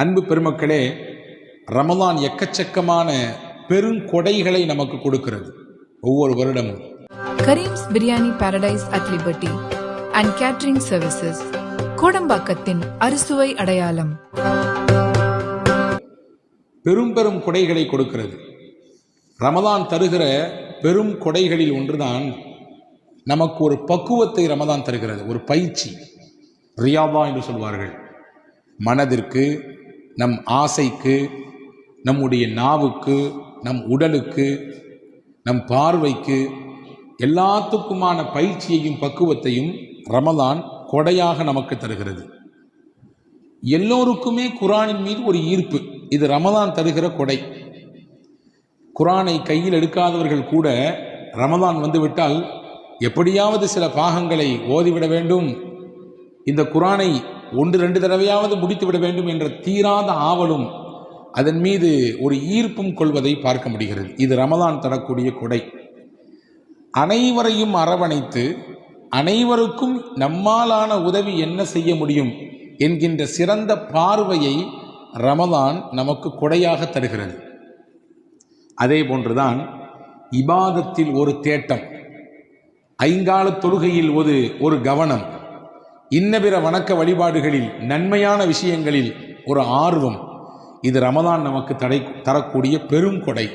அன்பு பெருமக்களே ரமலான் எக்கச்சக்கமான பெருங்கொடைகளை நமக்கு கொடுக்கிறது ஒவ்வொரு வருடமும். Karim's biryani paradise at liberty and catering services கோடம்பாக்கத்தின் அறுசுவை அடையாளம். பெரும் பெரும் கொடைகளை கொடுக்கிறது. ரமதான் தருகிற பெரும் கொடைகளில் ஒன்றுதான் நமக்கு ஒரு பக்குவத்தை ரமதான் தருகிறது ஒரு பயிற்சி. ரியாபா என்று சொல்வார்கள். மனதிற்கு நம் ஆசைக்கு நம்முடைய நாவுக்கு நம் உடலுக்கு நம் பார்வைக்கு எல்லாத்துக்குமான பயிற்சியையும் பக்குவத்தையும் ரமதான் கொடையாக நமக்கு தருகிறது. எல்லோருக்குமே குரானின் மீது ஒரு ஈர்ப்பு. இது ரமதான் தருகிற கொடை. குரானை கையில் எடுக்காதவர்கள் கூட ரமதான் வந்துவிட்டால் எப்படியாவது சில பாகங்களை ஓதிவிட வேண்டும். இந்த குரானை ஒன்று ரெண்டு தடவையாவது முடித்துவிட வேண்டும் என்ற தீராத ஆவலும் அதன் மீது ஒரு ஈர்ப்பும் கொள்வதை பார்க்க முடிகிறது. இது ரமதான் தரக்கூடிய கொடை. அனைவரையும் அரவணைத்து அனைவருக்கும் நம்மாலான உதவி என்ன செய்ய முடியும் என்கின்ற சிறந்த பார்வையை ரமதான் நமக்கு கொடையாக தருகிறது. அதே போன்றுதான் இபாதத்தில் ஒரு தேட்டம். ஐங்கால தொழுகையில் ஒரு ஒரு கவனம். இன்னபிற வணக்க வழிபாடுகளில் நன்மையான விஷயங்களில் ஒரு ஆர்வம். இது ரமதான் நமக்கு தடை தரக்கூடிய பெரும் கொடை.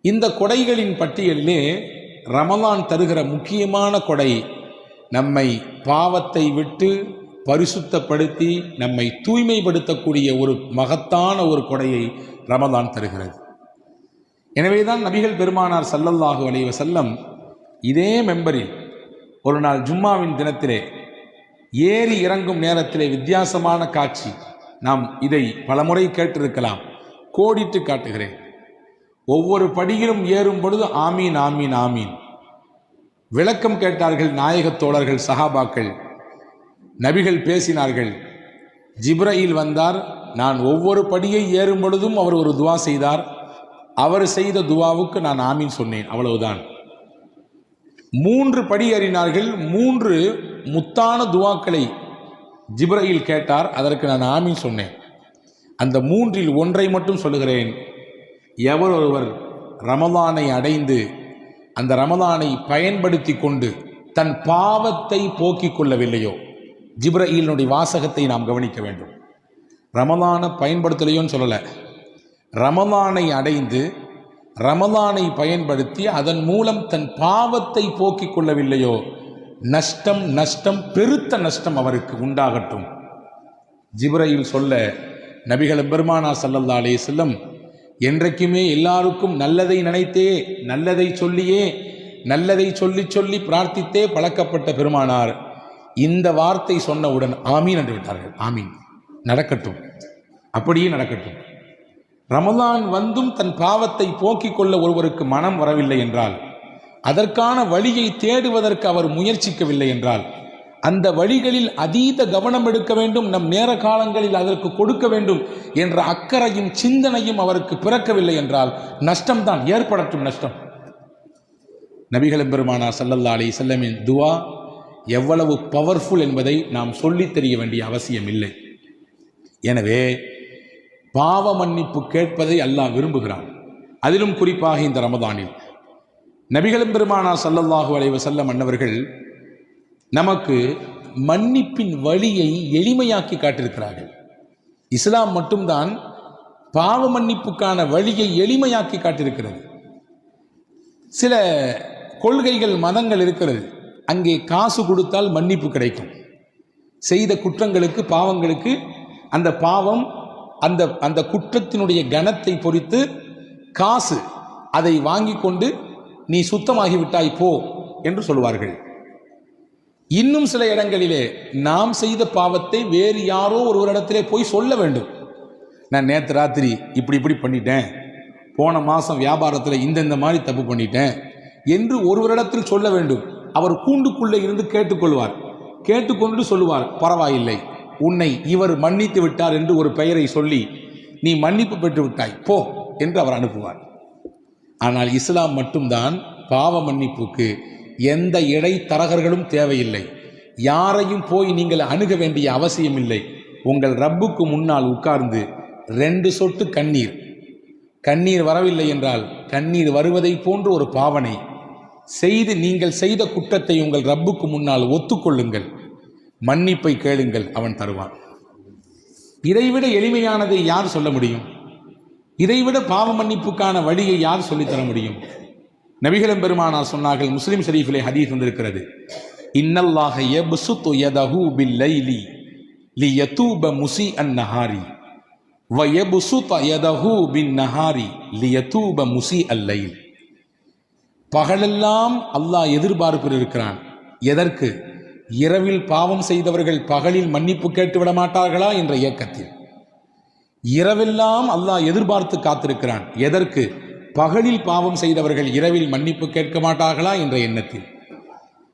இந்த கொடைகளின் பட்டியலிலே ரமதான் தருகிற முக்கியமான கொடை நம்மை பாவத்தை விட்டு பரிசுத்தப்படுத்தி நம்மை தூய்மைப்படுத்தக்கூடிய ஒரு மகத்தான ஒரு கொடையை ரமதான் தருகிறது. எனவேதான் நபிகள் பெருமானார் சல்லல்லாஹு அலைஹி செல்லம் இதே மெம்பரில் ஒரு நாள் ஜும்மாவின் தினத்திலே ஏறி இறங்கும் நேரத்திலே வித்தியாசமான காட்சி. நாம் இதை பலமுறை கேட்டிருக்கலாம். கோடிட்டு காட்டுகிறேன். ஒவ்வொரு படியிலும் ஏறும் பொழுது ஆமீன் ஆமீன் ஆமீன். விளக்கம் கேட்டார்கள் நாயகத் தோழர்கள் சஹாபாக்கள் நபிகள் பேசினார்கள் ஜிப்ரயில் வந்தார் நான் ஒவ்வொரு படியை ஏறும் பொழுதும் அவர் ஒரு துவா செய்தார். அவர் செய்த துவாவுக்கு நான் ஆமீன் சொன்னேன். அவ்வளவுதான். மூன்று படி ஏறினார்கள் மூன்று முத்தான துவாக்களை ஜிப்ரையில் கேட்டார். அதற்கு நான் ஆமீன் சொன்னேன். அந்த மூன்றில் ஒன்றை மட்டும் சொல்லுகிறேன். எவர் ஒருவர் ரமதானை அடைந்து அந்த ரமதானை பயன்படுத்தி கொண்டு தன் பாவத்தை போக்கிக் கொள்ளவில்லையோ? ஜிப்ரஈலினுடைய வாசகத்தை நாம் கவனிக்க வேண்டும். ரமதானை பயன்படுத்தலையோன்னு சொல்லலை. ரமதானை அடைந்து ரமதானை பயன்படுத்தி அதன் மூலம் தன் பாவத்தை போக்கிக் கொள்ளவில்லையோ? நஷ்டம் நஷ்டம் பெருத்த நஷ்டம் அவருக்கு உண்டாகட்டும். ஜிப்ரையில் சொல்ல நபிகள் பெருமானா சல்லல்லா அலே செல்லம் என்றைக்குமே எல்லாருக்கும் நல்லதை நினைத்தே நல்லதை சொல்லியே நல்லதை சொல்லி சொல்லி பிரார்த்தித்தே பழக்கப்பட்ட பெருமானார். இந்த வார்த்தை சொன்னவுடன் ஆமீன் என்று விட்டார்கள். ஆமீன். நடக்கட்டும். அப்படியே நடக்கட்டும். ரமலான் வந்தும் தன் பாவத்தை போக்கிக் கொள்ள ஒருவருக்கு மனம் வரவில்லை என்றால் அதற்கான வழியை தேடுவதற்கு அவர் முயற்சிக்கவில்லை என்றால் அந்த வழிகளில் அதீத கவனம் எடுக்க வேண்டும் நம் நேர காலங்களில் அதற்கு கொடுக்க வேண்டும் என்ற அக்கறையும் சிந்தனையும் அவருக்கு பிறக்கவில்லை என்றால் நஷ்டம்தான் ஏற்படட்டும் நஷ்டம். நபிகளும் பெருமானா சல்லல்லா அலி செல்லமின் துவா எவ்வளவு பவர்ஃபுல் என்பதை நாம் சொல்லித் தெரிய வேண்டிய அவசியம் இல்லை. எனவே பாவ மன்னிப்பு கேட்பதை அல்லாஹ் விரும்புகிறான். அதிலும் குறிப்பாக இந்த ரமதானில் நபிகளும் பெருமானா சல்லல்லாஹு அலைவ செல்ல மன்னவர்கள் நமக்கு மன்னிப்பின் வழியை எளிமையாக்கி காட்டியிருக்கிறார்கள். இஸ்லாம் மட்டும்தான் பாவ மன்னிப்புக்கான வழியை எளிமையாக்கி காட்டியிருக்கிறது. சில கொள்கைகள் மதங்கள் இருக்கிறது. அங்கே காசு கொடுத்தால் மன்னிப்பு கிடைக்கும். செய்த குற்றங்களுக்கு பாவங்களுக்கு அந்த பாவம் அந்த அந்த குற்றத்தினுடைய கணத்தை பொறித்து காசு அதை வாங்கி கொண்டு நீ சுத்தமாகிவிட்டாய் போ என்று சொல்வார்கள் இன்னும் சில இடங்களிலே நாம் செய்த பாவத்தை வேறு யாரோ ஒருவரிடத்திலே போய் சொல்ல வேண்டும். நான் நேற்று ராத்திரி இப்படி இப்படி பண்ணிட்டேன். போன மாதம் வியாபாரத்தில் இந்தந்த மாதிரி தப்பு பண்ணிட்டேன் என்று ஒருவரிடத்தில் சொல்ல வேண்டும். அவர் கூண்டுக்குள்ளே இருந்து கேட்டுக்கொள்வார். கேட்டுக்கொண்டு சொல்லுவார் பரவாயில்லை உன்னை இவர் மன்னித்து விட்டார் என்று ஒரு பெயரை சொல்லி நீ மன்னிப்பு பெற்று விட்டாய் போ என்று அவர் அனுப்புவார். ஆனால் இஸ்லாம் மட்டும்தான் பாவ மன்னிப்புக்கு எந்த இடைத்தரகர்களும் தேவையில்லை. யாரையும் போய் நீங்கள் அணுக வேண்டிய அவசியம் இல்லை. உங்கள் ரப்புக்கு முன்னால் உட்கார்ந்து ரெண்டு சொட்டு கண்ணீர். கண்ணீர் வரவில்லை என்றால் கண்ணீர் வருவதை போன்ற ஒரு பாவனை. செய்து நீங்கள் செய்த குற்றத்தை உங்கள் ரப்புக்கு முன்னால் ஒத்துக்கொள்ளுங்கள். மன்னிப்பை கேளுங்கள் அவன் தருவான். இதைவிட எளிமையானதை யார் சொல்ல முடியும்? இதைவிட பாவ மன்னிப்புக்கான வழியை யார் சொல்லித்தர முடியும்? நபிகளம் பெருமானார் சொன்னார்கள் முஸ்லிம் ஷரீஃபிலே ஹதீஸ் வந்திருக்கிறது. இன்னல்லாஹ யப்சுத்து யதஹு பில்லைலி லியதூப முசி அன் நஹாரி வ யப்சுத யதஹு பின் நஹாரி லியதூப முசி அல்லைல் பகலெல்லாம் அல்லாஹ் எதிர்பார்ப்பில் இருக்கிறான் எதற்கு? இரவில் பாவம் செய்தவர்கள் பகலில் மன்னிப்பு கேட்டு விட மாட்டார்களா என்ற இயக்கத்தில். இரவெல்லாம் அல்லாஹ் எதிர்பார்த்து காத்திருக்கிறான். எதற்கு? பகலில் பாவம் செய்தவர்கள் இரவில் மன்னிப்பு கேட்க மாட்டார்களா என்ற எண்ணத்தில்.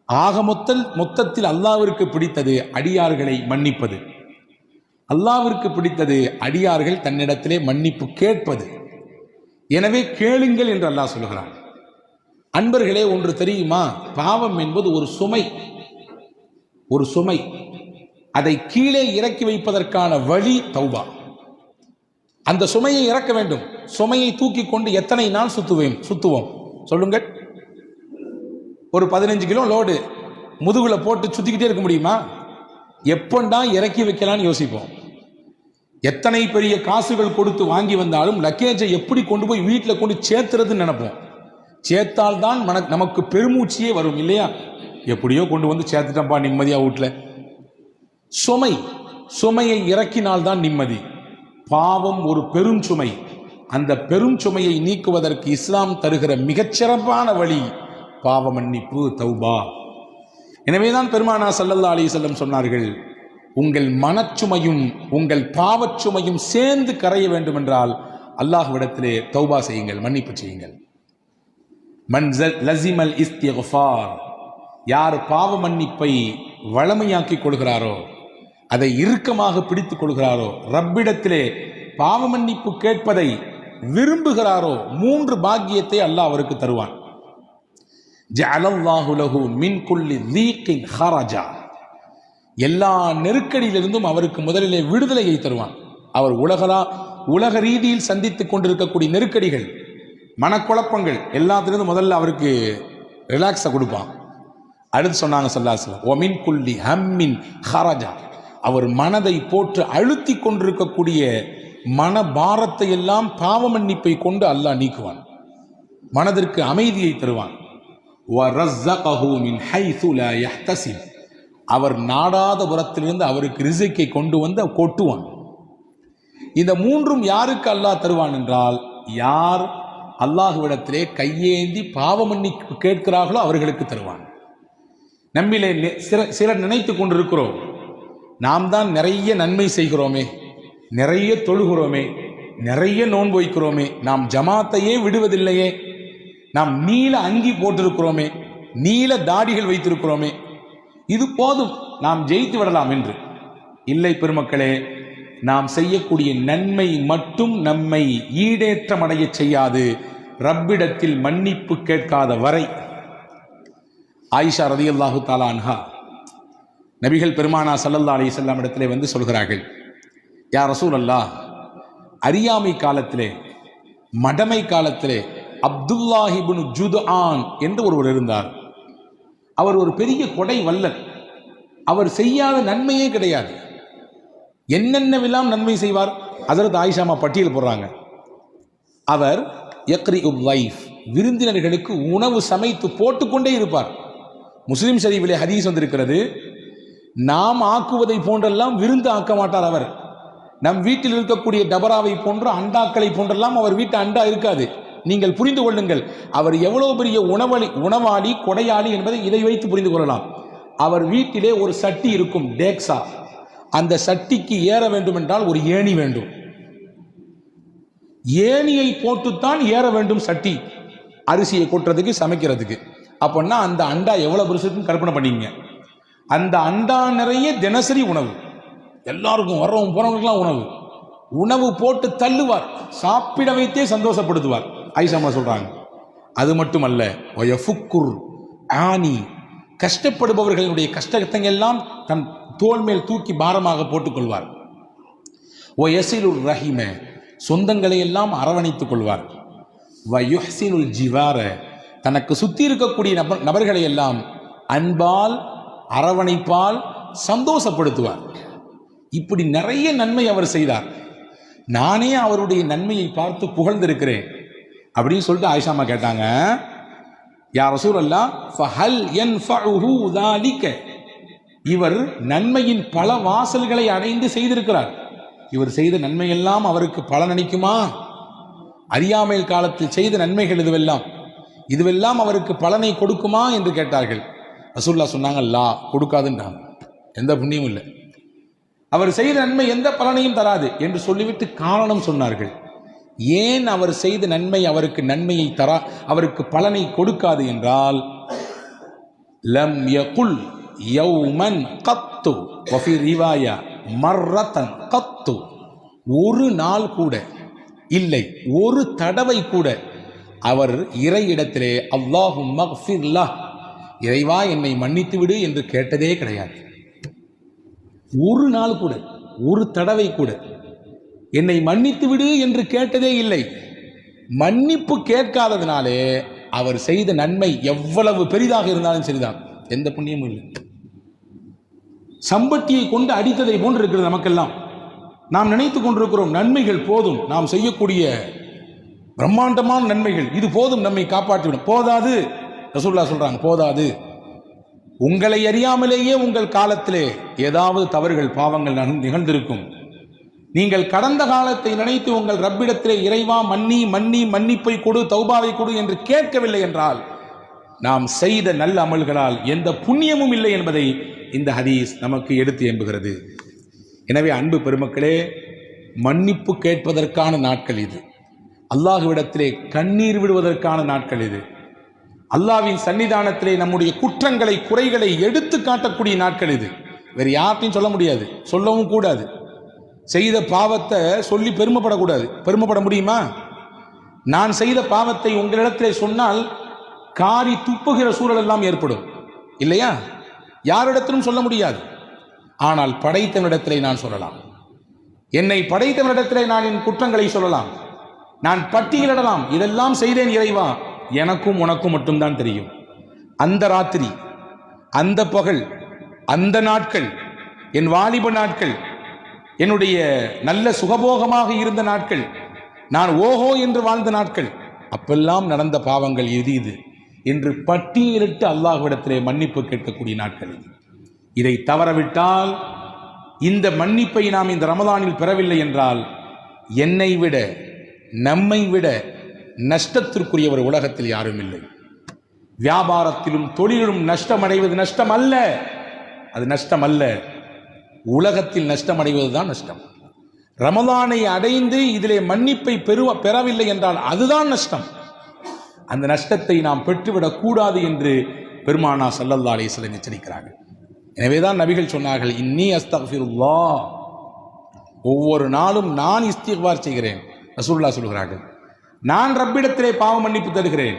ஆக மொத்தல் மொத்தத்தில் அல்லாவிற்கு பிடித்தது அடியார்களை மன்னிப்பது. அல்லாவிற்கு பிடித்தது அடியார்கள் தன்னிடத்திலே மன்னிப்பு கேட்பது. எனவே கேளுங்கள் என்று அல்லாஹ் சொல்கிறான். அன்பர்களே ஒன்று தெரியுமா? பாவம் என்பது ஒரு சுமை. ஒரு சுமை. அதை கீழே இறக்கி வைப்பதற்கான வழி தௌபா. அந்த சுமையை இறக்க வேண்டும். சுமையை தூக்கி கொண்டு எத்தனை நாள் சுத்துவேன்? சுத்துவோம். சொல்லுங்கள். ஒரு பதினஞ்சு கிலோ லோடு முதுகுல போட்டு சுத்திக்கிட்டே இருக்க முடியுமா? எப்பண்டா இறக்கி வைக்கலாம்னு யோசிப்போம். எத்தனை பெரிய காசுகள் கொடுத்து வாங்கி வந்தாலும் லக்கேஜை எப்படி கொண்டு போய் வீட்டில் கொண்டு சேர்த்துறதுன்னு நினைப்போம். சேர்த்தால் தான் மன நமக்கு பெருமூச்சியே வரும் இல்லையா? எப்படியோ கொண்டு வந்து சேர்த்துட்டோம்ப்பா நிம்மதியாக வீட்டில் சுமை சுமையை இறக்கினால்தான் நிம்மதி. பாவம் ஒரு பெரும் சுமை அந்த பெரும் சுமையை நீக்குவதற்கு இஸ்லாம் தருகிற மிகச்சிறப்பான வழி பாவ மன்னிப்பு தௌபா. எனவேதான் பெருமானா சல்லல்லா அலி செல்லம் சொன்னார்கள் உங்கள் மனச்சுமையும் உங்கள் பாவச்சுமையும் சேர்ந்து கரைய வேண்டும் என்றால் அல்லாஹ்விடத்திலே தௌபா செய்யுங்கள் மன்னிப்பு செய்யுங்கள். மன்சல் லசிமல் இஸ்திஃபார். யார் பாவ மன்னிப்பை வளமையாக்கிக் கொள்கிறாரோ அதை இறுக்கமாக பிடித்துக் கொள்கிறாரோ? ரப்பிடத்திலே பாவ மன்னிப்பு கேட்பதை விரும்புகிறாரோ? மூன்று பாக்கியத்தை அல்லாஹ் அவருக்கு தருவான். ஜஅலல்லாஹு மின் குல்லி தீக்கின் ஹரஜா. எல்லா நெருக்கடியிலிருந்தும் அவருக்கு முதலிலே விடுதலையை தருவான். அவர் உலகலா உலக ரீதியில் சந்தித்துக் கொண்டிருக்கக்கூடிய நெருக்கடிகள் மனக்குழப்பங்கள் எல்லாத்திலிருந்து முதல்ல அவருக்கு ரிலாக்ஸை கொடுப்பான். அடுத்து சொன்னாங்க சொல்லாசலம் ஒமின் குல்லி ஹம்மின் ஹரஜா. அவர் மனதை போற்று அழுத்தி கொண்டிருக்கக்கூடிய மன பாரத்தை எல்லாம் பாவ மன்னிப்பை கொண்டு அல்லாஹ் நீக்குவான். மனதிற்கு அமைதியை தருவான். அவர் நாடாத உரத்திலிருந்து அவருக்கு ரிசைக்கை கொண்டு வந்து கொட்டுவான். இந்த மூன்றும் யாருக்கு அல்லாஹ் தருவான் என்றால் யார் அல்லாஹுவிடத்திலே கையேந்தி பாவ மன்னிப்பு கேட்கிறார்களோ அவர்களுக்கு தருவான். நம்மிலே சில சிலர் நினைத்து கொண்டிருக்கிறோம் நாம் தான் நிறைய நன்மை செய்கிறோமே நிறைய தொழுகிறோமே நிறைய நோன்பு வைக்கிறோமே நாம் ஜமாத்தையே விடுவதில்லையே. நாம் நீல அங்கி போட்டிருக்கிறோமே நீல தாடிகள் வைத்திருக்கிறோமே இது போதும் நாம் ஜெயித்து விடலாம் என்று. இல்லை பெருமக்களே நாம் செய்யக்கூடிய நன்மை மட்டும் நம்மை ஈடேற்றமடைய செய்யாது ரப்பிடத்தில் மன்னிப்பு கேட்காத வரை. ஆயிஷா ரதியல்லாஹு தாலான்ஹா நபிகள் பெருமானா சல்லல்லா அலி வஸல்லம் இடத்திலே வந்து சொல்கிறார்கள் யார் ரசூல் அல்லாஹ் அறியாமை காலத்திலே மடமை காலத்திலே அப்துல்லாஹிபுன் ஜுதுஆன் என்று ஒருவர் இருந்தார். அவர் ஒரு பெரிய கொடை வல்லர் அவர் செய்யாத நன்மையே கிடையாது. என்னென்னவெல்லாம் நன்மை செய்வார்? அதற்கு ஆயிஷாமா பட்டியல் போடுறாங்க. அவர் எக்ரி உப் லைஃப் விருந்தினர்களுக்கு உணவு சமைத்து போட்டுக்கொண்டே இருப்பார். முஸ்லீம் ஷரீஃபிலே ஹதீஸ் வந்திருக்கிறது நாம் ஆக்குவதை போன்றெல்லாம் விருந்து ஆக்க மாட்டார் அவர். நம் வீட்டில் இருக்கக்கூடிய டபராவை போன்ற அண்டாக்களை போன்றெல்லாம் அவர் வீட்டு அண்டா இருக்காது. நீங்கள் புரிந்து கொள்ளுங்கள் அவர் எவ்வளவு பெரிய உணவளி உணவாளி கொடையாளி என்பதை இதை வைத்து புரிந்து கொள்ளலாம். அவர் வீட்டிலே ஒரு சட்டி இருக்கும் டேக்ஸா. அந்த சட்டிக்கு ஏற வேண்டும் என்றால் ஒரு ஏணி வேண்டும். ஏணியை போட்டுத்தான் ஏற வேண்டும் சட்டி. அரிசியை கொட்டுறதுக்கு சமைக்கிறதுக்கு. அப்படின்னா அந்த அண்டா எவ்வளவு பெருசுன்னு கற்பனை பண்ணிங்க அந்த அண்டா நிறைய தினசரி உணவு. எல்லாருக்கும் வர்றவங்க போறவங்களுக்குலாம் உணவு. உணவு போட்டு தள்ளுவார். சாப்பிட வைத்தே சந்தோஷப்படுத்துவார். ஐசாமா சொல்றாங்க. அது மட்டுமல்ல ஒயஃபுக்குர் ஆனி. கஷ்டப்படுபவர்களுடைய கஷ்டத்தை எல்லாம் தன் தோல் மேல் தூக்கி பாரமாக போட்டுக்கொள்வார் ஒ எசிலுர் ரஹிம. சொந்தங்களை எல்லாம் அரவணைத்துக் கொள்வார். வயுஹ்சினுல் ஜிவார. தனக்கு சுற்றி இருக்கக்கூடிய நபர் நபர்களை எல்லாம் அன்பால் அரவணைப்பால் சந்தோஷப்படுத்துவார். இப்படி நிறைய நன்மை அவர் செய்தார். நானே அவருடைய நன்மையை பார்த்து புகழ்ந்திருக்கிறேன். அப்படின்னு சொல்லிட்டு ஆயிஷாமா கேட்டாங்க. யார் ரசூல் அல்லா ஃபஹல் என் இவர் நன்மையின் பல வாசல்களை அடைந்து செய்திருக்கிறார். இவர் செய்த நன்மையெல்லாம் அவருக்கு பலன் அளிக்குமா? அறியாமையில் காலத்தில் செய்த நன்மைகள் இதுவெல்லாம். இதுவெல்லாம் அவருக்கு பலனை கொடுக்குமா என்று கேட்டார்கள். ரசூல்லா சொன்னாங்க லா கொடுக்காதுன்றாங்க. எந்த புண்ணியமும் இல்லை. அவர் செய்த நன்மை எந்த பலனையும் தராது என்று சொல்லிவிட்டு காரணம் சொன்னார்கள். ஏன் அவர் செய்த நன்மை அவருக்கு நன்மையை தரா அவருக்கு பலனை கொடுக்காது என்றால் லம் யகுல் யௌமன் கத்து வஃபி ரிவாயா மர்ரத்தன் கத்து. ஒரு நாள் கூட இல்லை ஒரு தடவை கூட அவர் இறையிடத்திலே அல்லாஹு மக்ஃபிர்லா இறைவா என்னை மன்னித்து விடு என்று கேட்டதே கிடையாது. ஒரு நாள் கூட ஒரு தடவை கூட என்னை மன்னித்து விடு என்று கேட்டதே இல்லை. மன்னிப்பு கேட்காததினாலே அவர் செய்த நன்மை எவ்வளவு பெரிதாக இருந்தாலும் சரிதான். எந்த புண்ணியமும் இல்லை. சம்பட்டியை கொண்டு அடித்ததை போன்று இருக்கிறது நமக்கெல்லாம். நாம் நினைத்து கொண்டிருக்கிறோம் நன்மைகள் போதும். நாம் செய்யக்கூடிய பிரம்மாண்டமான நன்மைகள். இது போதும் நம்மை காப்பாற்றிவிடும். போதாது. ரசூல்லா சொல்கிறாங்க போதாது. உங்களை அறியாமலேயே உங்கள் காலத்திலே ஏதாவது தவறுகள் பாவங்கள் நிகழ்ந்திருக்கும். நீங்கள் கடந்த காலத்தை நினைத்து உங்கள் ரப்பிடத்திலே இறைவா மன்னி மன்னி மன்னிப்பை கொடு தௌபாவை கொடு என்று கேட்கவில்லை என்றால் நாம் செய்த நல்ல அமல்களால் எந்த புண்ணியமும் இல்லை என்பதை இந்த ஹதீஸ் நமக்கு எடுத்து எம்புகிறது. எனவே அன்பு பெருமக்களே மன்னிப்பு கேட்பதற்கான நாட்கள் இது. அல்லாஹுவிடத்திலே கண்ணீர் விடுவதற்கான நாட்கள் இது. அல்லாவின் சன்னிதானத்திலே நம்முடைய குற்றங்களை குறைகளை எடுத்து காட்டக்கூடிய நாட்கள் இது. வேறு யார்ட்டையும் சொல்ல முடியாது. சொல்லவும் கூடாது. செய்த பாவத்தை சொல்லி பெருமைப்படக்கூடாது. பெருமைப்பட முடியுமா? நான் செய்த பாவத்தை உங்களிடத்திலே சொன்னால் காரி துப்புகிற சூழல் எல்லாம் ஏற்படும். இல்லையா? யாரிடத்திலும் சொல்ல முடியாது. ஆனால் படைத்தவனிடத்திலே நான் சொல்லலாம். என்னை படைத்தவனிடத்திலே நான் என் குற்றங்களை சொல்லலாம். நான் பட்டியலிடலாம். இதெல்லாம் செய்தேன் இறைவா. எனக்கும் உனக்கும் மட்டும்தான் தெரியும். அந்த ராத்திரி அந்த பகல் அந்த நாட்கள் என் வாலிப நாட்கள் என்னுடைய நல்ல சுகபோகமாக இருந்த நாட்கள் நான் ஓஹோ என்று வாழ்ந்த நாட்கள் அப்பெல்லாம் நடந்த பாவங்கள் எது இது? என்று பட்டியலிட்டு அல்லாஹ்விடத்திலே மன்னிப்பு கேட்கக்கூடிய நாட்கள் இது. இதை தவறவிட்டால் இந்த மன்னிப்பை நாம் இந்த ரமதானில் பெறவில்லை என்றால் என்னை விட நம்மை விட நஷ்டத்திற்குரியவர் உலகத்தில் யாரும் இல்லை. வியாபாரத்திலும் தொழிலிலும் நஷ்டமடைவது நஷ்டம் அல்ல அது நஷ்டம் அல்ல உலகத்தில் நஷ்டமடைவதுதான் நஷ்டம். ரமதானை அடைந்து இதிலே மன்னிப்பை பெறுவ பெறவில்லை என்றால் அதுதான் நஷ்டம். அந்த நஷ்டத்தை நாம் பெற்றுவிடக் கூடாது என்று பெருமானா சல்லல்லா அலிஸ்லம் எச்சரிக்கிறார்கள். எனவேதான் நபிகள் சொன்னார்கள் இன்னி அஸ்தஃபிருல்லா ஒவ்வொரு நாளும் நான் இஸ்திக்பார் செய்கிறேன். ரசூல்லா சொல்கிறார்கள் நான் ரப்பிடத்திலே பாவ மன்னிப்பு தருகிறேன்.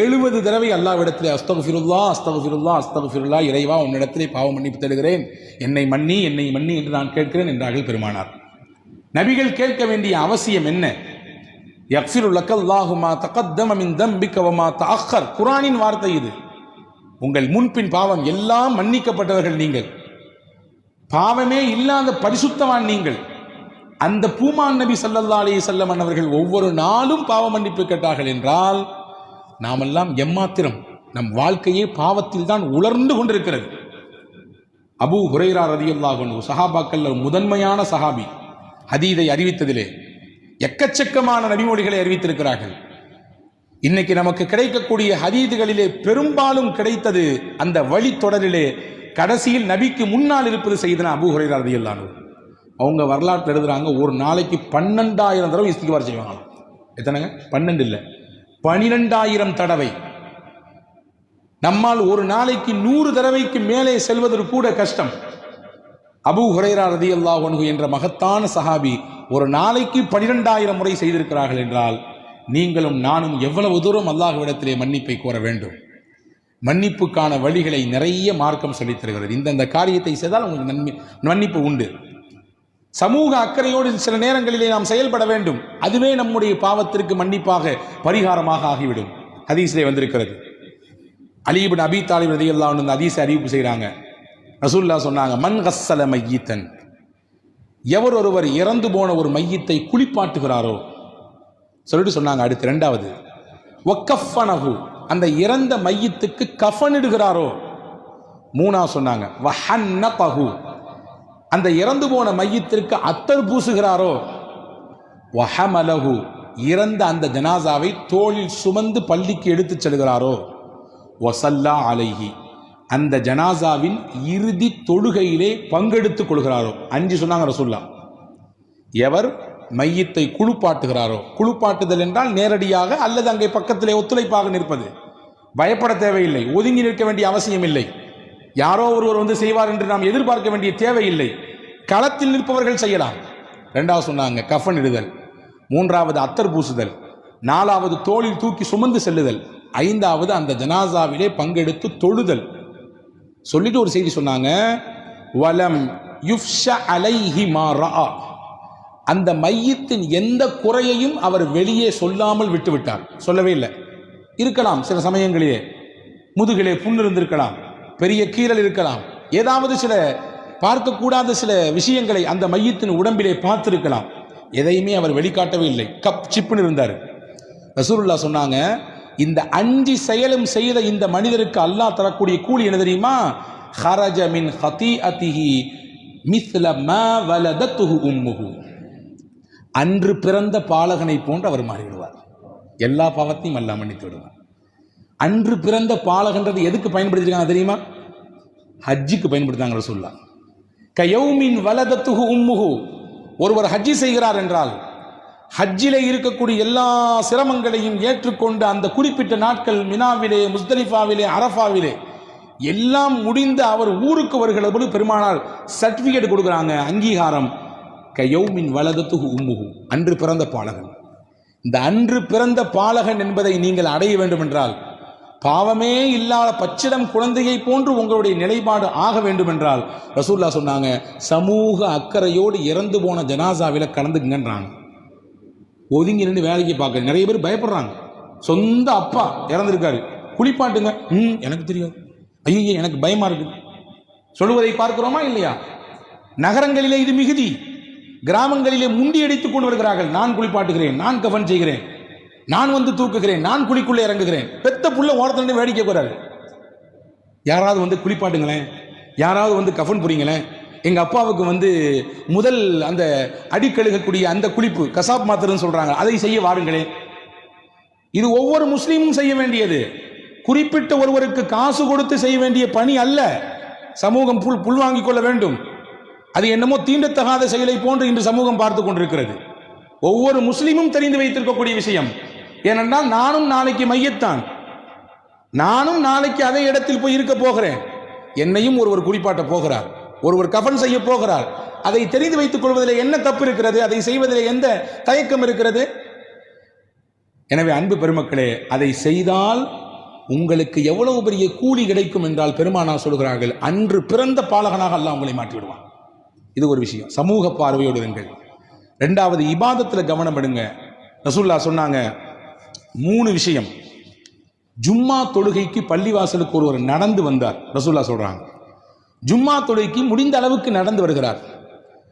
எழுபது தடவை அல்லாவிடத்திலே அஸ்தகுஃபிருல்லா அஸ்தகுஃபிருல்லா அஸ்தகுஃபிருல்லா இறைவா உன்னிடத்திலே பாவ மன்னிப்பு தருகிறேன். என்னை மன்னி என்னை மன்னி என்று நான் கேட்கிறேன் என்றார்கள் பெருமானார். நபிகள் கேட்க வேண்டிய அவசியம் என்ன? யக்ஃபிரு லக்கல்லாஹுமா தகத்தம மின் தம்பிக்க வமா குரானின் வார்த்தை இது. உங்கள் முன்பின் பாவம் எல்லாம் மன்னிக்கப்பட்டவர்கள் நீங்கள். பாவமே இல்லாத பரிசுத்தவான் நீங்கள். அந்த பூமான் நபி சல்லல்லா அலி செல்லம் அவர்கள் ஒவ்வொரு நாளும் பாவ மன்னிப்பு கேட்டார்கள் என்றால் நாமெல்லாம் எம்மாத்திரம் நம் வாழ்க்கையே பாவத்தில் தான் உலர்ந்து கொண்டிருக்கிறது. அபு ஹுரைரா ரதியல்லாஹு சஹாபாக்கள் முதன்மையான சஹாபி. ஹதீதை அறிவித்ததிலே எக்கச்சக்கமான நபிமொழிகளை அறிவித்திருக்கிறார்கள். இன்னைக்கு நமக்கு கிடைக்கக்கூடிய ஹதீதுகளிலே பெரும்பாலும் கிடைத்தது அந்த வழித்தொடரிலே கடைசியில் நபிக்கு முன்னால் இருப்பது செய்தன அபு ஹுரைரா ரதியல்லாஹு அவங்க வரலாற்று எழுதுகிறாங்க ஒரு நாளைக்கு பன்னெண்டாயிரம் தடவை இஸ்திகார் செய்வாங்களாம். எத்தனைங்க? பன்னெண்டு இல்லை. பனிரெண்டாயிரம் தடவை. நம்மால் ஒரு நாளைக்கு நூறு தடவைக்கு மேலே செல்வதற்கு கூட கஷ்டம். அபு ஹுரைரா அல்லா ஒன்கு என்ற மகத்தான சஹாபி ஒரு நாளைக்கு பனிரெண்டாயிரம் முறை செய்திருக்கிறார்கள் என்றால் நீங்களும் நானும் எவ்வளவு தூரம் அல்லாஹ்விடத்திலே மன்னிப்பை கோர வேண்டும்? மன்னிப்புக்கான வழிகளை நிறைய மார்க்கம் சொல்லித் தருகிறது. இந்தந்த காரியத்தை செய்தால் உங்களுக்கு நன்மை மன்னிப்பு உண்டு. சமூக அக்கறையோடு சில நேரங்களிலே நாம் செயல்பட வேண்டும். அதுவே நம்முடைய பாவத்திற்கு மன்னிப்பாக பரிகாரமாக ஆகிவிடும். ஹதீஸிலே வந்திருக்கிறது. அலிபின் அபி தாலிப் ரதி அல்லா வந்து ஹதீஸை அறிவிப்பு செய்கிறாங்க ரசூல்லா சொன்னாங்க மன் கஸ்ஸல மையீத்தன். எவர் ஒருவர் இறந்து போன ஒரு மையத்தை குளிப்பாட்டுகிறாரோ? சொல்லிட்டு சொன்னாங்க அடுத்து ரெண்டாவது. ஒக்கஃபனகு அந்த இறந்த மையத்துக்கு கஃபனிடுகிறாரோ மூணா சொன்னாங்க வஹன்னகஹு அந்த இறந்து போன மையத்திற்கு அத்தர் பூசுகிறாரோ? வஹமலகு இறந்த அந்த ஜனாசாவை தோளில் சுமந்து பள்ளிக்கு எடுத்துச் செல்கிறாரோ? வசல்லா அலைஹி அந்த ஜனாசாவின் இறுதி தொழுகையிலே பங்கெடுத்துக் கொள்கிறாரோ? அஞ்சு சொன்னாங்க ரசுல்லா. எவர் மையத்தை குழுப்பாட்டுகிறாரோ குழுப்பாட்டுதல் என்றால் நேரடியாக அல்லது அங்கே பக்கத்திலே ஒத்துழைப்பாக நிற்பது. பயப்பட தேவையில்லை. ஒதுங்கி நிற்க வேண்டிய அவசியம் இல்லை யாரோ ஒருவர் வந்து செய்வார் என்று நாம் எதிர்பார்க்க வேண்டிய தேவையில்லை. களத்தில் நிற்பவர்கள் செய்யலாம். ரெண்டாவது சொன்னாங்க கஃன் இடுதல். மூன்றாவது அத்தர் பூசுதல். நாலாவது தோளில் தூக்கி சுமந்து செல்லுதல். ஐந்தாவது அந்த ஜனாசாவிலே பங்கெடுத்து தொழுதல். சொல்லிட்டு ஒரு செய்தி சொன்னாங்க வலம் யுஃப்ஷ அலைஹி மா அந்த மையத்தின் எந்த குறையையும் அவர் வெளியே சொல்லாமல் விட்டுவிட்டார். சொல்லவே இல்லை. இருக்கலாம் சில சமயங்களிலே. முதுகிலே புண் இருந்திருக்கலாம். பெரிய கீறல் இருக்கலாம். ஏதாவது சில பார்க்கக்கூடாத சில விஷயங்களை அந்த மையத்தின் உடம்பிலே பார்த்திருக்கலாம். எதையுமே அவர் வெளிக்காட்டவே இல்லை. கப் சிப்புன்னு இருந்தார். ரசூருல்லா சொன்னாங்க இந்த அஞ்சு செயலும் செய்த இந்த மனிதருக்கு அல்லாஹ் தரக்கூடிய கூலி என்ன தெரியுமா? ஹரஜ மின் ஹதீஅதிஹி மிஸ்ல மா வலதத்துஹு உம்முஹு. அன்று பிறந்த பாலகனை போன்று அவர் மாறிவிடுவார். எல்லா பாவத்தையும் அல்லா மன்னித்து விடுவார் அன்று பிறந்த பாலகன்றது எதுக்கு பயன்படுத்திருக்காங்க தெரியுமா? ஹஜ்ஜுக்கு பயன்படுத்தாங்க ரசூல்லா கயௌமின் வலதத்துகு உம்முகு ஒருவர் ஹஜ்ஜி செய்கிறார் என்றால் ஹஜ்ஜிலே இருக்கக்கூடிய எல்லா சிரமங்களையும் ஏற்றுக்கொண்டு அந்த குறிப்பிட்ட நாட்கள் மினாவிலே முஸ்தலிஃபாவிலே அரஃபாவிலே எல்லாம் முடிந்து அவர் ஊருக்கு வருகிற போது பெருமானார் சர்டிஃபிகேட் கொடுக்குறாங்க அங்கீகாரம். கயௌமின் வலதத்துகு உம்முகு அன்று பிறந்த பாலகன். இந்த அன்று பிறந்த பாலகன் என்பதை நீங்கள் அடைய வேண்டும் என்றால் பாவமே இல்லாத பச்சிடம் குழந்தையை போன்று உங்களுடைய நிலைப்பாடு ஆக வேண்டும் என்றால் ரசூல்லா சொன்னாங்க சமூக அக்கறையோடு இறந்து போன ஜனாசாவில் கலந்துங்கன்றாங்க ஒதுங்கி நின்று வேலைக்கு பார்க்க நிறைய பேர் பயப்படுறாங்க. சொந்த அப்பா இறந்துருக்காரு. குளிப்பாட்டுங்க. ம் எனக்கு தெரியும் ஐயோ எனக்கு பயமா இருக்கு. சொல்லுவதை பார்க்கிறோமா இல்லையா? நகரங்களிலே இது மிகுதி. கிராமங்களிலே முண்டி அடித்துக் கொண்டு வருகிறார்கள். நான் குளிப்பாட்டுகிறேன் நான் கவன் செய்கிறேன். நான் வந்து தூக்குகிறேன் நான் குழிக்குள்ளே இறங்குகிறேன். பெத்த புள்ள ஓரத்துல வேடிக்கை போறாரு யாராவது வந்து குளிப்பாட்டுங்களேன் யாராவது வந்து கஃன் புரியுங்களேன். எங்கள் அப்பாவுக்கு வந்து முதல் அந்த அடிக்கழுகக்கூடிய அந்த குளிப்பு கசாப் மாத்திரன்னு சொல்கிறாங்க அதை செய்ய வாருங்களேன் இது ஒவ்வொரு முஸ்லீமும் செய்ய வேண்டியது. குறிப்பிட்ட ஒருவருக்கு காசு கொடுத்து செய்ய வேண்டிய பணி அல்ல. சமூகம் புல் புல் வாங்கிக் கொள்ள வேண்டும். அது என்னமோ தீண்டத்தகாத செயலை போன்று இன்று சமூகம் பார்த்து கொண்டிருக்கிறது. ஒவ்வொரு முஸ்லீமும் தெரிந்து வைத்திருக்கக்கூடிய விஷயம். ஏனென்றால் நானும் நாளைக்கு மையத்தான். நானும் நாளைக்கு அதே இடத்தில் போய் இருக்க போகிறேன். என்னையும் ஒருவர் குறிப்பாட்ட போகிறார். ஒருவர் கஃன் செய்ய போகிறார். அதை தெரிந்து வைத்துக் கொள்வதில் என்ன தப்பு இருக்கிறது? அதை செய்வதில் எந்த தயக்கம் இருக்கிறது? எனவே அன்பு பெருமக்களே அதை செய்தால் உங்களுக்கு எவ்வளவு பெரிய கூலி கிடைக்கும் என்றால் பெருமானா சொல்கிறார்கள் அன்று பிறந்த பாலகனாக அல்ல உங்களை மாற்றிவிடுவான். இது ஒரு விஷயம். சமூக பார்வையோடு இருங்கள். ரெண்டாவது இபாதத்தில் கவனம் எடுங்க ரசூல்லா சொன்னாங்க மூணு விஷயம். ஜும்மா தொழுகைக்கு பள்ளிவாசலுக்கு ஒருவர் நடந்து வந்தார். ரசூல்லா சொல்கிறாங்க ஜும்மா தொழுகைக்கு முடிந்த அளவுக்கு நடந்து வருகிறார்.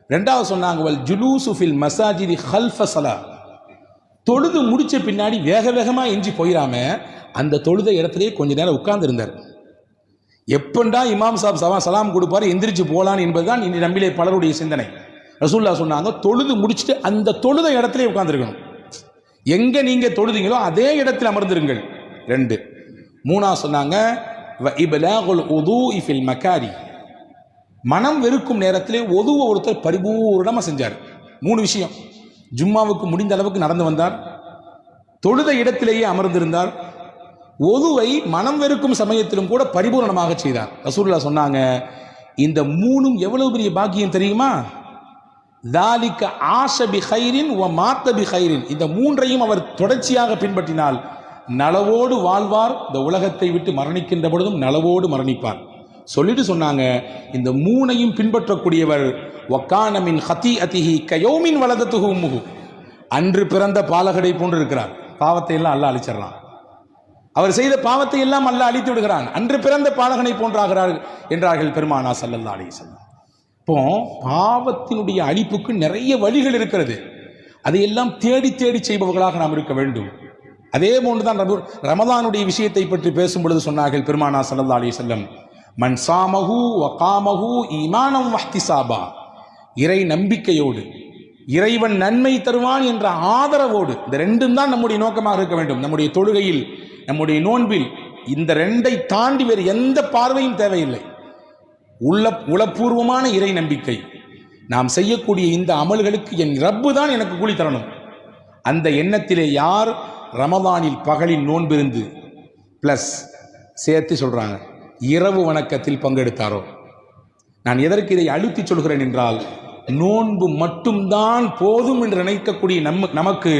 ரெண்டாவது சொன்னாங்க வல் மசாஜிதி ஹல்ஃபசலா தொழுது முடிச்ச பின்னாடி வேக வேகமாக எஞ்சி போயிடாம அந்த தொழுத இடத்துலேயே கொஞ்ச நேரம் உட்கார்ந்து இருந்தார். எப்பண்டா இமாம் சாப் சவா சலாம் கொடுப்பாரு எந்திரிச்சு போலான்னு என்பதுதான் இன்று நம்பிலே பலருடைய சிந்தனை. ரசூல்லா சொன்னாங்க தொழுது முடிச்சுட்டு அந்த தொழுத இடத்துலேயே உட்காந்துருக்கணும் எங்க நீங்க தொழுதீங்களோ அதே இடத்தில் அமர்ந்திருங்கள். ரெண்டு. மூணா சொன்னாங்க வ மக்காரி மனம் வெறுக்கும் நேரத்திலே ஒதுவ ஒருத்தர் பரிபூர்ணமாக செஞ்சார். மூணு விஷயம். ஜும்மாவுக்கு முடிந்த அளவுக்கு நடந்து வந்தார். தொழுத இடத்திலேயே அமர்ந்திருந்தார். ஒதுவை மனம் வெறுக்கும் சமயத்திலும் கூட பரிபூரணமாக செய்தார். ரசூல்லா சொன்னாங்க இந்த மூணும் எவ்வளவு பெரிய பாக்கியம் தெரியுமா? தாலிக்க ஆஷபி ஹைரின் ஒ மாத்தபி ஹைரின் இந்த மூன்றையும் அவர் தொடர்ச்சியாக பின்பற்றினால் நலவோடு வாழ்வார். இந்த உலகத்தை விட்டு மரணிக்கின்ற பொழுதும் நலவோடு மரணிப்பார். சொல்லிட்டு சொன்னாங்க இந்த மூனையும் பின்பற்றக்கூடியவர் ஒக்கானமின் ஹத்தி அதிஹி கயோமின் வலதத்துகு முகு அன்று பிறந்த பாலகடை போன்று இருக்கிறார். பாவத்தை எல்லாம் அல்ல அழிச்சிடலாம் அவர் செய்த பாவத்தை எல்லாம் அல்ல அழித்து விடுகிறான். அன்று பிறந்த பாலகனை போன்றாகிறார் என்றார்கள் பெருமானா சல்லல்லா அலிசல்லாம் இப்போ பாவத்தினுடைய அழிப்புக்கு நிறைய வழிகள் இருக்கிறது. அதையெல்லாம் தேடி தேடி செய்பவர்களாக நாம் இருக்க வேண்டும். அதே போன்றுதான் ரபு- ரமதானுடைய விஷயத்தை பற்றி பேசும் பொழுது சொன்னார்கள் பெருமானா சல்லா அலி செல்லம் மன் சாமஹு வகாமஹு ஈமானம் வஹ்திசாபா. இறை நம்பிக்கையோடு இறைவன் நன்மை தருவான் என்ற ஆதரவோடு இந்த ரெண்டும் தான் நம்முடைய நோக்கமாக இருக்க வேண்டும். நம்முடைய தொழுகையில் நம்முடைய நோன்பில் இந்த ரெண்டை தாண்டி வேறு எந்த பார்வையும் தேவையில்லை. உள்ள உளப்பூர்வமான இறை நம்பிக்கை. நாம் செய்யக்கூடிய இந்த அமல்களுக்கு என் ரப்பு தான் எனக்கு கூலி தரணும். அந்த எண்ணத்திலே யார் ரமதானில் பகலில் நோன்பிருந்து ப்ளஸ் சேர்த்து சொல்கிறாங்க இரவு வணக்கத்தில் பங்கெடுத்தாரோ? நான் எதற்கு இதை அழுத்தி சொல்கிறேன் என்றால் நோன்பு மட்டும்தான் போதும் என்று நினைக்கக்கூடிய நம்ம நமக்கு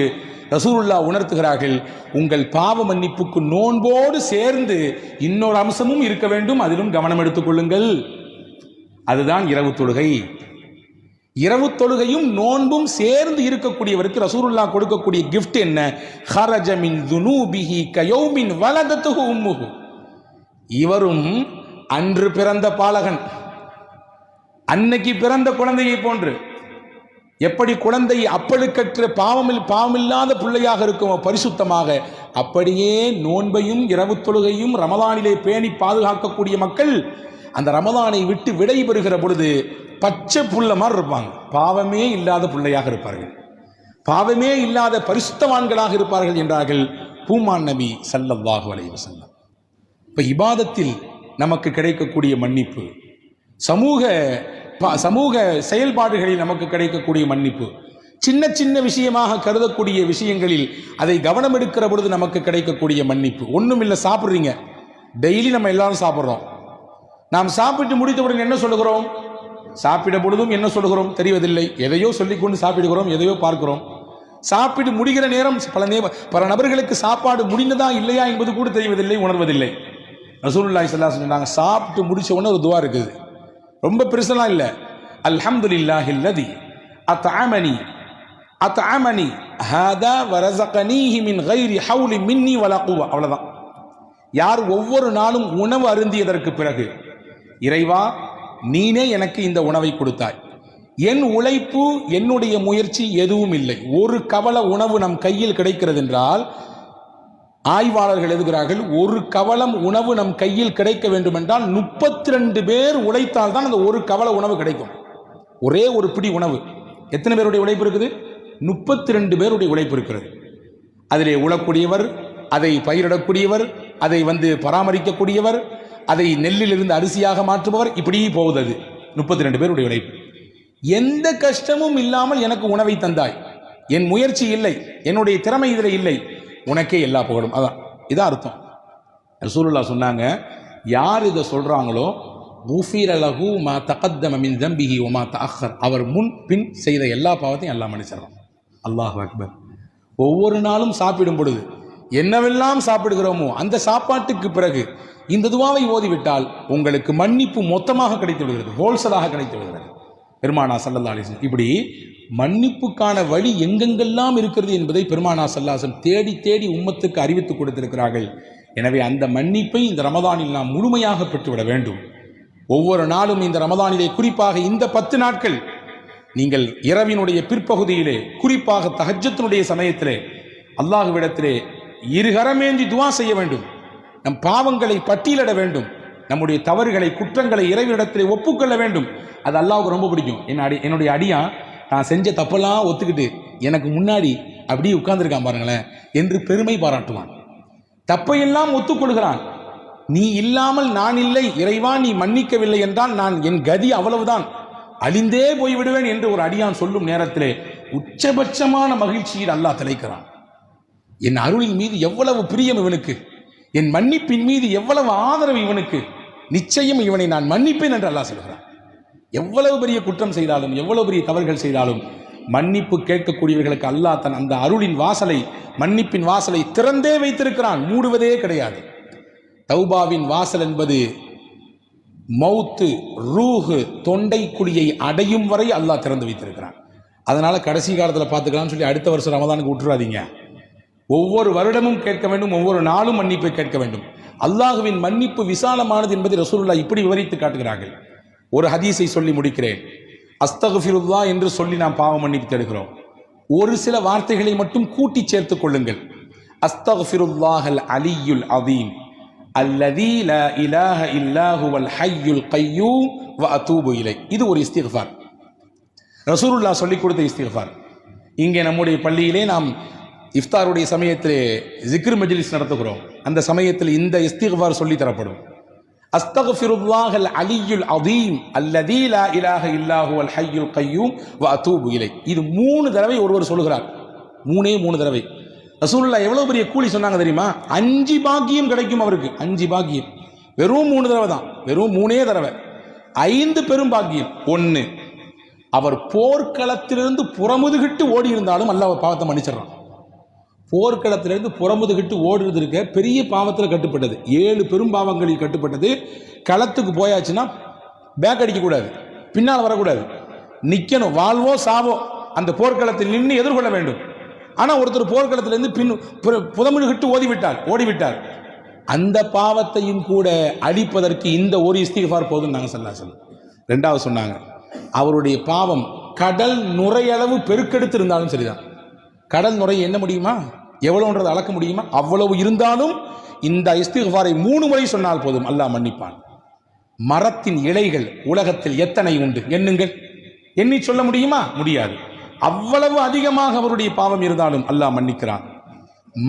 ரசூருல்லா உணர்த்துகிறார்கள் உங்கள் பாவ மன்னிப்புக்கு நோன்போடு சேர்ந்து இன்னொரு அம்சமும் இருக்க வேண்டும் அதிலும் கவனம் எடுத்துக்கொள்ளுங்கள் அதுதான் இரவு தொழுகை. இரவு தொழுகையும் நோன்பும் சேர்ந்து இருக்கக்கூடியவருக்கு ரசூருல்லா கொடுக்கக்கூடிய கிஃப்ட் என்ன? ஹரஜமின் துனூபிஹி கயோமின் வலதத்துகு உம்முகு இவரும் அன்று பிறந்த பாலகன். அன்னைக்கு பிறந்த குழந்தையை போன்று. எப்படி குழந்தை அப்பழுக்கற்ற பாவமில் பாவமில்லாத பிள்ளையாக இருக்குமோ பரிசுத்தமாக. அப்படியே நோன்பையும் இரவு தொழுகையும் ரமதானிலே பேணி பாதுகாக்கக்கூடிய மக்கள் அந்த ரமதானை விட்டு விடை பெறுகிற பொழுது பச்சை புள்ள மாதிரி இருப்பாங்க. பாவமே இல்லாத பிள்ளையாக இருப்பார்கள். பாவமே இல்லாத பரிசுத்தவான்களாக இருப்பார்கள் என்றார்கள் பூமான் நபி ஸல்லல்லாஹு அலைஹி வஸல்லம். இப்போ இபாதத்தில் நமக்கு கிடைக்கக்கூடிய மன்னிப்பு சமூக சமூக செயல்பாடுகளில் நமக்கு கிடைக்கக்கூடிய மன்னிப்பு சின்ன சின்ன விஷயமாக கருதக்கூடிய விஷயங்களில் அதை கவனம் எடுக்கிற பொழுது நமக்கு கிடைக்கக்கூடிய மன்னிப்பு. ஒன்றும் இல்லை சாப்பிட்றீங்க. டெய்லி நம்ம எல்லாரும் சாப்பிட்றோம். நாம் சாப்பிட்டு முடித்தவுடன் என்ன சொல்லுகிறோம்? சாப்பிட பொழுதும் என்ன சொல்லுகிறோம்? தெரிவதில்லை. எதையோ சொல்லிக்கொண்டு சாப்பிடுகிறோம் எதையோ பார்க்கிறோம். சாப்பிட்டு முடிகிற நேரம் பல நே பல நபர்களுக்கு சாப்பாடு முடிந்ததா இல்லையா என்பது கூட தெரிவதில்லை உணர்வதில்லை. ரசூல்லாய் ஸல்லல்லாஹு சொன்னாங்க சாப்பிட்டு முடிச்ச உடனே ஒரு துவா இருக்குது. ரொம்ப பெருசெல்லாம் இல்லை. அல்ஹம்துலில்லாஹி அல்லதி அத்அமனி அத்அமனி ஹதா வரஸகனீஹி மின் கைரி ஹவுலி மின்னி வலா அவ்வளோதான் யார் ஒவ்வொரு நாளும் உணவு அருந்தியதற்கு பிறகு இறைவா நீனே எனக்கு இந்த உணவை கொடுத்தாய். என் உழைப்பு என்னுடைய முயற்சி எதுவும் இல்லை. ஒரு கவல உணவு நம் கையில் கிடைக்கிறது என்றால் ஆய்வாளர்கள் எழுதுகிறார்கள் ஒரு கவலம் உணவு நம் கையில் கிடைக்க வேண்டும் என்றால் முப்பத்தி ரெண்டு பேர் உழைத்தால் தான் அந்த ஒரு கவல உணவு கிடைக்கும். ஒரே ஒரு பிடி உணவு. எத்தனை பேருடைய உழைப்பு இருக்குது? முப்பத்தி ரெண்டு பேருடைய உழைப்பு இருக்கிறது. அதிலே உழக்கூடியவர் அதை பயிரிடக்கூடியவர் அதை வந்து பராமரிக்கக்கூடியவர் அதை நெல்லிலிருந்து அரிசியாக மாற்றுபவர் இப்படி போகுது அது முப்பத்தி ரெண்டு பேருடைய உழைப்பு. எந்த கஷ்டமும் இல்லாமல் எனக்கு உணவை தந்தாய். என் முயற்சி இல்லை. என்னுடைய திறமை இதில் இல்லை. உனக்கே எல்லா புகழும். அதான். இதான் அர்த்தம். ரசூலுல்லா சொன்னாங்க யார் இதை சொல்கிறாங்களோ குஃபீர லஹு மா தகத்தம மின் தம்பிஹி தஹர் அவர் முன் பின் செய்த எல்லா பாவத்தையும் எல்லாம் மன்னிச்சிடலாம் அல்லாஹ் அக்பர். ஒவ்வொரு நாளும் சாப்பிடும் பொழுது என்னவெல்லாம் சாப்பிடுகிறோமோ அந்த சாப்பாட்டுக்கு பிறகு இந்த துவாவை ஓதிவிட்டால் உங்களுக்கு மன்னிப்பு மொத்தமாக கிடைத்து விடுகிறது ஹோல்சலாக கிடைத்து விடுகிறது. பெருமானா சல்லல்லா இப்படி மன்னிப்புக்கான வழி எங்கெங்கெல்லாம் இருக்கிறது என்பதை பெருமானா சல்லாசன் தேடி தேடி உம்மத்துக்கு அறிவித்து கொடுத்திருக்கிறார்கள். எனவே அந்த மன்னிப்பை இந்த ரமதானில் நாம் முழுமையாக பெற்றுவிட வேண்டும். ஒவ்வொரு நாளும் இந்த ரமதானிலே குறிப்பாக இந்த பத்து நாட்கள் நீங்கள் இரவினுடைய பிற்பகுதியிலே குறிப்பாக தகஜத்தினுடைய சமயத்திலே அல்லாஹுவிடத்திலே இருகரமேந்தி துவா செய்ய வேண்டும். நம் பாவங்களை பட்டியலிட வேண்டும். நம்முடைய தவறுகளை குற்றங்களை இறைவனிடத்திலே ஒப்புக்கொள்ள வேண்டும். அது அல்லாவுக்கு ரொம்ப பிடிக்கும். என் அடி என்னுடைய அடியான் நான் செஞ்ச தப்பெல்லாம் ஒத்துக்கிட்டு எனக்கு முன்னாடி அப்படியே உட்கார்ந்துருக்கான் பாருங்களேன் என்று பெருமை பாராட்டுவான். தப்பையெல்லாம் ஒத்துக்கொள்கிறான். நீ இல்லாமல் நான் இல்லை இறைவா நீ மன்னிக்கவில்லை என்றால் நான் என் கதி அவ்வளவுதான். அழிந்தே போய்விடுவேன் என்று ஒரு அடியான் சொல்லும் நேரத்திலே உச்சபட்சமான மகிழ்ச்சியில் அல்லாஹ் திளைக்கிறான். என் அருளின் மீது எவ்வளவு பிரியம் இவனுக்கு? என் மன்னிப்பின் மீது எவ்வளவு ஆதரவு இவனுக்கு? நிச்சயம் இவனை நான் மன்னிப்பேன் என்று அல்லாஹ் சொல்கிறான். எவ்வளவு பெரிய குற்றம் செய்தாலும் எவ்வளவு பெரிய தவறுகள் செய்தாலும் மன்னிப்பு கேட்கக்கூடியவர்களுக்கு அல்லாஹ் தன் அந்த அருளின் வாசலை மன்னிப்பின் வாசலை திறந்தே வைத்திருக்கிறான். மூடுவதே கிடையாது. தௌபாவின் வாசல் என்பது மௌத்து ரூஹு தொண்டை குழியை அடையும் வரை அல்லாஹ் திறந்து வைத்திருக்கிறான். அதனால கடைசி காலத்தில் பார்த்துக்கலாம்னு சொல்லி அடுத்த வருஷம் ரமதானுக்கு விட்டுறாதீங்க. ஒவ்வொரு வருடமும் கேட்க வேண்டும் ஒவ்வொரு நாளும் மன்னிப்பை கேட்க வேண்டும். அல்லாஹுவின் மன்னிப்பு விசாலமானது என்பதை ரசூலுல்லா இப்படி விவரித்து காட்டுகிறார்கள். ஒரு ஹதீஸை சொல்லி முடிக்கிறேன். அஸ்தகுஃபிருல்லா என்று சொல்லி நாம் பாவ மன்னிப்பு தேடுகிறோம். ஒரு சில வார்த்தைகளை மட்டும் கூட்டி சேர்த்துக் கொள்ளுங்கள். அஸ்தகுஃபிருல்லாஹல் அலியுல் அதீம் அல்லதி ல இலாஹ இல்லாஹுவல் ஹய்யுல் கையூம் வ அதூபு இலை. இது ஒரு இஸ்திஃபார் ரசூருல்லா சொல்லிக் கொடுத்த இஸ்திஃபார் இங்கே நம்முடைய பள்ளியிலே நாம் இஃப்தாருடைய சமயத்திலே ஜிக்ர் மஜ்லிஸ் நடத்துகிறோம். அந்த சமயத்தில் இந்த இஸ்திஃபார் சொல்லி தரப்படும். அஸ்தகுஃபிருல்லாஹல் அலியுல் அதீம் அல்லதீ லா இலாஹ இல்லாஹுவல் ஹையுல் கையூம் வ அதூபு இலை. இது மூணு தடவை ஒருவர் சொல்லுகிறார். மூணே மூணு தடவை. ரசூல்லா எவ்வளோ பெரிய கூலி சொன்னாங்க தெரியுமா? அஞ்சு பாக்கியம் கிடைக்கும் அவருக்கு. அஞ்சு பாக்கியம். வெறும் மூணு தடவை தான். வெறும் மூணே தடவை. ஐந்து பெரும் பாக்கியம். ஒன்று அவர் போர்க்களத்திலிருந்து புறமுதுகிட்டு ஓடி இருந்தாலும் அல்லாஹ் அவர் பாவத்தை மன்னிச்சிடறான். போர்க்களத்திலிருந்து புறமுதுகிட்டு ஓடுறது இருக்க பெரிய பாவத்தில் கட்டுப்பட்டது. ஏழு பெரும் பாவங்களில் கட்டுப்பட்டது. களத்துக்கு போயாச்சுன்னா பேக் அடிக்கக்கூடாது. பின்னால் வரக்கூடாது. நிற்கணும் வாழ்வோ சாவோ அந்த போர்க்களத்தில் நின்று எதிர்கொள்ள வேண்டும். ஆனால் ஒருத்தர் போர்க்களத்திலிருந்து பின் புற- ஓடிவிட்டார். ஓடிவிட்டார். அந்த பாவத்தையும் கூட அழிப்பதற்கு இந்த ஒரு இஸ்திகார் போதும் நாங்கள் சொல்லா சொல்லுவோம் ரெண்டாவது சொன்னாங்க. அவருடைய பாவம் கடல் நுரையளவு பெருக்கெடுத்து இருந்தாலும் சரிதான். கடல் நுரை என்ன முடியுமா? எவ்வளவுன்றது அளக்க முடியுமா? அவ்வளவு இருந்தாலும் இந்த இஸ்திஃபாரை மூணு முறை சொன்னால் போதும். அல்லாஹ் மன்னிப்பான். மரத்தின் இலைகள் உலகத்தில் எத்தனை உண்டு? எண்ணுங்கள். எண்ணி சொல்ல முடியுமா? முடியாது. அவ்வளவு அதிகமாக அவருடைய பாவம் இருந்தாலும் அல்லாஹ் மன்னிக்கிறான்.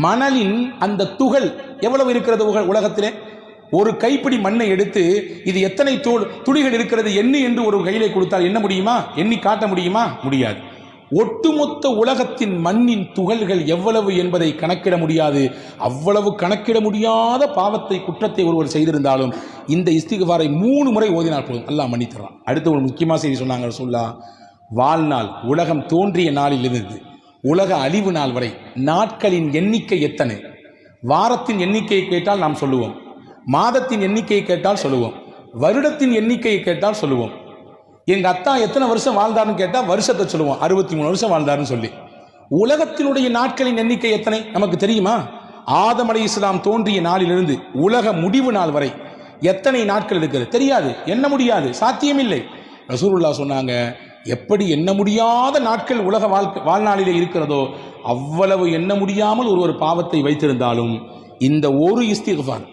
மணலின் அந்த துகள் எவ்வளவு இருக்கிறது உலகத்திலே? ஒரு கைப்பிடி மண்ணை எடுத்து இது எத்தனை தோல் துளிகள் இருக்கிறது? எண்ணு என்று ஒரு கையிலே கொடுத்தால் என்ன முடியுமா? எண்ணி காட்ட முடியுமா? முடியாது. ஒட்டுமொத்த உலகத்தின் மண்ணின் துகள்கள் எவ்வளவு என்பதை கணக்கிட முடியாது. அவ்வளவு கணக்கிட முடியாத பாவத்தை குற்றத்தை ஒருவர் செய்திருந்தாலும் இந்த இஸ்திகாரை மூணு முறை ஓதினால் போதும். அல்லாஹ் மன்னித்தரான் அடுத்து ஒரு முக்கியமாக செய்தி சொன்னாங்க சொல்லா வாழ்நாள் உலகம் தோன்றிய நாளிலிருந்து உலக அழிவு நாள் வரை நாட்களின் எண்ணிக்கை எத்தனை? வாரத்தின் எண்ணிக்கையை கேட்டால் நாம் சொல்லுவோம். மாதத்தின் எண்ணிக்கையை கேட்டால் சொல்லுவோம். வருடத்தின் எண்ணிக்கையை கேட்டால் சொல்லுவோம். எங்கள் அத்தா எத்தனை வருஷம் வாழ்ந்தார்னு கேட்டால் வருஷத்தை சொல்லுவோம். அறுபத்தி மூணு வருஷம் வாழ்ந்தாருன்னு சொல்லி. உலகத்தினுடைய நாட்களின் எண்ணிக்கை எத்தனை? நமக்கு தெரியுமா? ஆதம் அலை இஸ்லாம் தோன்றிய நாளிலிருந்து உலக முடிவு நாள் வரை எத்தனை நாட்கள் இருக்கிறது? தெரியாது. எண்ண முடியாது. சாத்தியமில்லை. ரசூருல்லா சொன்னாங்க எப்படி எண்ண முடியாத நாட்கள் உலக வாழ்க்கை வாழ்நாளிலே இருக்கிறதோ அவ்வளவு எண்ண முடியாமல் ஒரு ஒரு பாவத்தை வைத்திருந்தாலும் இந்த ஒரு இஸ்திஃபார்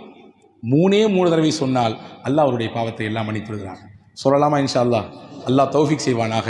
மூணே மூணு தடவை சொன்னால் அல்லாஹ் அவருடைய பாவத்தை எல்லாம் மன்னித்து விடுகிறான். சொல்லலாமா இன்ஷா அல்லா அல்லாஹ் தௌஃபிக் செய்வானாக.